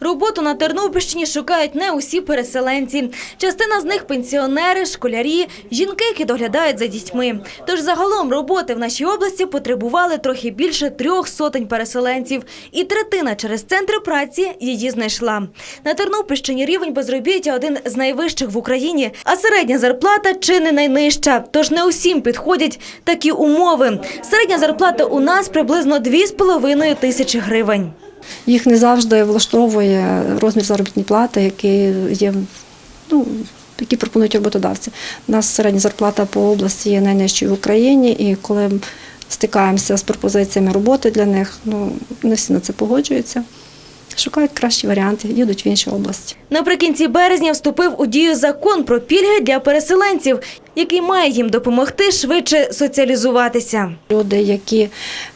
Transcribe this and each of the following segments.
Роботу на Тернопільщині шукають не усі переселенці. Частина з них пенсіонери, школярі, жінки, які доглядають за дітьми. Тож загалом роботи в нашій області потребували трохи більше трьох сотень переселенців, і третина через центри праці її знайшла. На Тернопільщині рівень безробіття один з найвищих в Україні, а середня зарплата чи не найнижча. Тож не усім підходять такі умови. Середня зарплата у нас приблизно 2,5 тисячі гривень. Їх не завжди влаштовує розмір заробітної плати, який є, ну, які пропонують роботодавці. У нас середня зарплата по області є найнижчою в Україні, і коли стикаємося з пропозиціями роботи для них, ну, не всі на це погоджуються. Шукають кращі варіанти, їдуть в інші області. Наприкінці березня вступив у дію закон про пільги для переселенців, який має їм допомогти швидше соціалізуватися. Люди, які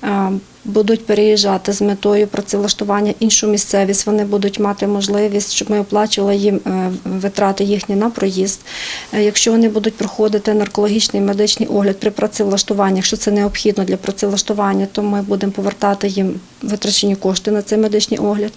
е, будуть переїжджати з метою працевлаштування іншу місцевість, вони будуть мати можливість, щоб ми оплачували їм е, витрати їхні на проїзд. Е, Якщо вони будуть проходити наркологічний медичний огляд при працевлаштуванні, якщо це необхідно для працевлаштування, то ми будемо повертати їм витрачені кошти на цей медичний огляд.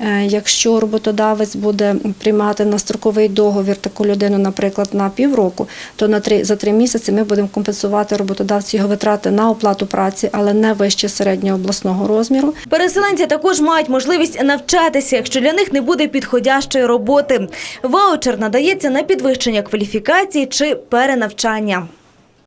Е, Якщо роботодавець буде приймати на строковий договір таку людину, наприклад, на півроку, то на три за три місяці ми будемо компенсувати роботодавцю його витрати на оплату праці, але не вище середнього обласного розміру. Переселенці також мають можливість навчатися, якщо для них не буде підходящої роботи. Ваучер надається на підвищення кваліфікації чи перенавчання.